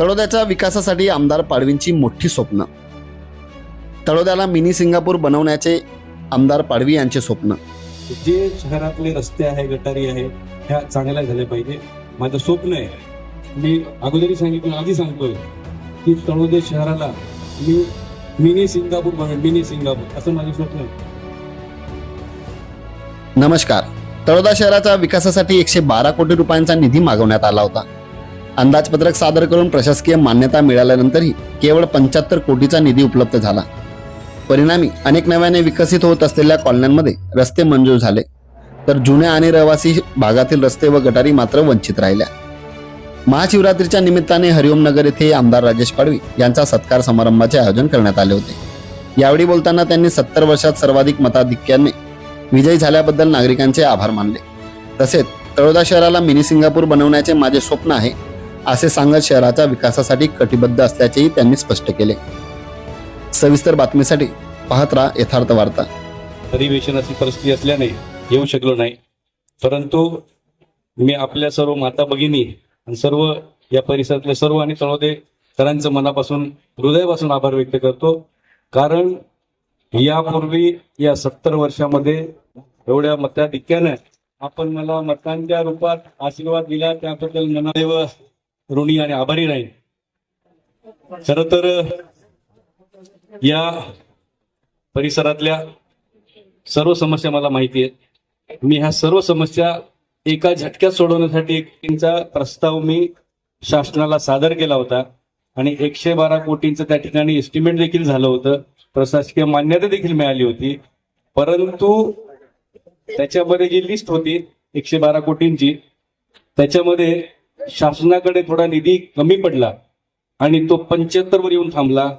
तळोद्याच्या विकासासाठी आमदार पाडवींची मोठी स्वप्न. तळोद्याला मिनी सिंगापूर बनवण्याचे आमदार पाडवी यांचे स्वप्न. जे शहरातले रस्ते आहे गटारी आहे ह्या चांगल्या झाल्या पाहिजे. माझं स्वप्न आहे. मी अगोदरही सांगितलं आधी सांगतोय की तळोदे शहराला मी मिनी सिंगापूर बनवेन मिनी सिंगापूर असं माझं स्वप्न आहे. नमस्कार. तळोदा शहराच्या विकासासाठी एकशे बारा कोटी रुपयांचा निधी मागवण्यात आला होता. अंदाजपत्रक सादर करून प्रशासकीय मान्यता मिळाल्यानंतरही केवळ पंच्याहत्तर कोटीचा निधी उपलब्ध झाला. परिणामी अनेक नव्याने विकसित होत असलेल्या कॉलन्यांमध्ये रस्ते मंजूर झाले. तर जुन्या आणि रहिवासी भागातील रस्ते व गटारी मात्र वंचित राहिल्या. महाशिवरात्रीच्या निमित्ताने हरिओम नगर येथे आमदार राजेश पाडवी यांचा सत्कार समारंभाचे आयोजन करण्यात आले होते. यावेळी बोलताना त्यांनी सत्तर वर्षात सर्वाधिक मताधिक्याने विजयी झाल्याबद्दल नागरिकांचे आभार मानले. तसेच तळोदा शहराला मिनी सिंगापूर बनवण्याचे माझे स्वप्न आहे असे सांगत शहराच्या विकासासाठी कटिबद्ध असल्याचेही त्यांनी स्पष्ट केले. सविस्तर बातमीसाठी पाहत राहा यथार्थ वार्ता. अधिवेशनाची परिस्थिती असल्याने येऊ शकलो नाही. परंतु मी आपल्या सर्व माता भगिनी आणि सर्व या परिसरातले सर्व आणि तळोदेकरांचं मनापासून हृदयापासून आभार व्यक्त करतो. कारण यापूर्वी या सत्तर वर्षामध्ये एवढ्या मताधिक्यानं आपण मला मतांच्या रूपात आशीर्वाद दिला त्याबद्दल मनादेव ऋणी आणि आभारी राहीन खर तर या परिसरातल्या सर्व समस्या मला माहिती आहेत मी ह्या सर्व समस्या एका झटक्यात सोडवण्यासाठी एक प्रस्ताव मी शासनाला सादर केला होता आणि एकशे बारा कोटींचं त्या ठिकाणी एस्टिमेट देखील झालं होतं. प्रशासकीय मान्यता देखील मिळाली होती. परंतु त्याच्यामध्ये जी लिस्ट होती एकशे बारा कोटींची त्याच्यामध्ये शासनाकडे थोडा निधी कमी पडला आणि तो पंच्याहत्तर वर येऊन थांबला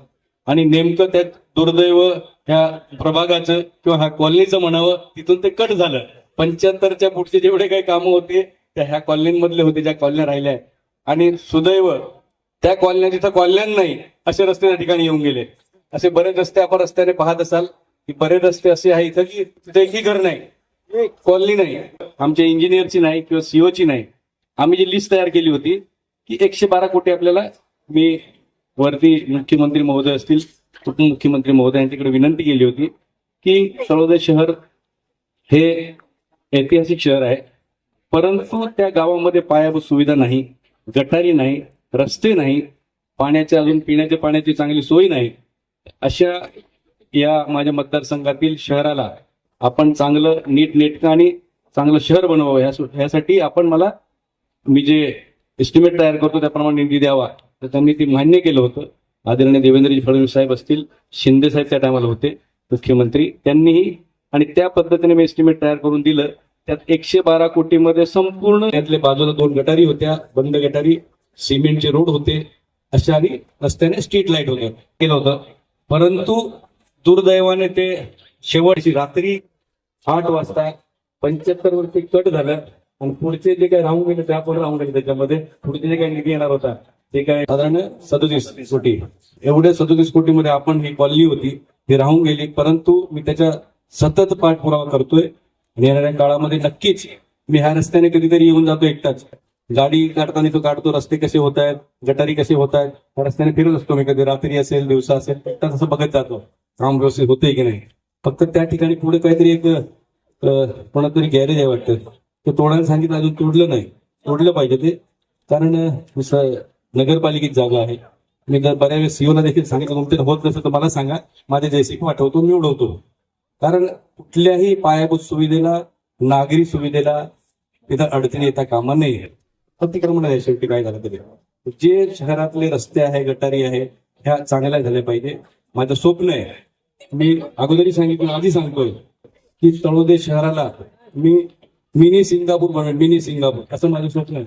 आणि नेमकं त्यात दुर्दैव ह्या प्रभागाचं किंवा ह्या कॉलनीचं म्हणावं तिथून ते कट झालं. पंच्याहत्तरच्या पुढचे जेवढे काही कामं होते त्या ह्या कॉलनीमधले होते ज्या कॉलन्या राहिल्या. आणि सुदैव त्या कॉलन्या जिथं कॉलन्या नाही असे रस्ते त्या ठिकाणी येऊन गेले. असे बरेच रस्ते आपण रस्त्याने पाहत असाल की बरेच रस्ते असे आहे इथं की तिथे एकही घर नाही. कॉलनी नाही. आमच्या इंजिनियरची नाही किंवा सीओची नाही. आम्ही जी लिस्ट तयार केली होती की एकशे बारा कोटी आपल्याला मी वरती मुख्यमंत्री महोदय असतील उपमुख्यमंत्री महोदय यांच्याकडे विनंती केली होती की तळोदे शहर हे ऐतिहासिक शहर आहे परंतु त्या गावामध्ये पायाभूत सुविधा नाही गटारी नाही रस्ते नाही पाण्याच्या अजून पिण्याच्या पाण्याची चांगली सोय नाही. अशा या माझ्या मतदारसंघातील शहराला आपण चांगलं नीट नेटकं आणि चांगलं शहर बनवावं यासाठी ह्यासाठी आपण मला मी जे एस्टिमेट तयार करतो त्याप्रमाणे निधी द्यावा. तर त्यांनी ते मान्य केलं होतं. आदरणीय देवेंद्रजी फडणवीस साहेब असतील शिंदे साहेब त्या टायमाला होते मुख्यमंत्री. त्यांनीही आणि त्या पद्धतीने मी एस्टिमेट तयार करून दिलं. त्यात एकशे बारा कोटीमध्ये संपूर्ण त्यातले बाजूला दोन गटारी होत्या बंद गटारी सिमेंटचे रोड होते अशा आणि रस्त्याने स्ट्रीट लाइट होते केलं होतं. परंतु दुर्दैवाने ते शेवटची रात्री आठ वाजता पंच्याहत्तर वरती कट झालं. आणि पुढचे जे काही राहून गेले ते आपण राहून गेले. त्याच्यामध्ये पुढचे जे काही निधी येणार होता ते काय? साधारण सदोतीस कोटी. एवढ्या सदोतीस कोटीमध्ये आपण ही कॉलनी होती ही राहून गेली. परंतु मी त्याच्या सतत पाठपुरावा करतोय. आणि येणाऱ्या काळामध्ये नक्कीच मी ह्या रस्त्याने कधीतरी येऊन जातो एकटाच. गाडी काढताना तो काढतो रस्ते कसे होत आहेत गटारी कसे होत आहेत त्या रस्त्याने फिरत असतो मी कधी. रात्री असेल दिवसा असेल एकटाच असं बघत जातो. काम व्यवस्थित होतंय की नाही? फक्त त्या ठिकाणी पुढे काहीतरी एक कोणातरी गॅरेज आहे वाटतं. ते तोडायला सांगितलं अजून तोडलं नाही. तोडलं पाहिजे ते. कारण नगरपालिकेत जागा आहे. मी जर बऱ्या वेळेस सीओला देखील सांगितलं तुमचं होत नसेल तर मला सांगा. माझे जैसिक पाठवतो मी उडवतो. कारण कुठल्याही पायाभूत सुविधेला नागरी सुविधेला तिथं अडचणी येता कामा नये. अतिक्रमण आहे शेवटी काय झालं तरी. जे शहरातले रस्ते आहे गटारी आहे ह्या चांगल्या झाल्या पाहिजे. माझं स्वप्न आहे. मी अगोदरी सांगितलं आधी सांगतोय की तळोदे शहराला मी मिनी सिंगापूर बनवेन मिनी सिंगापूर. असं माझं स्वप्न आहे.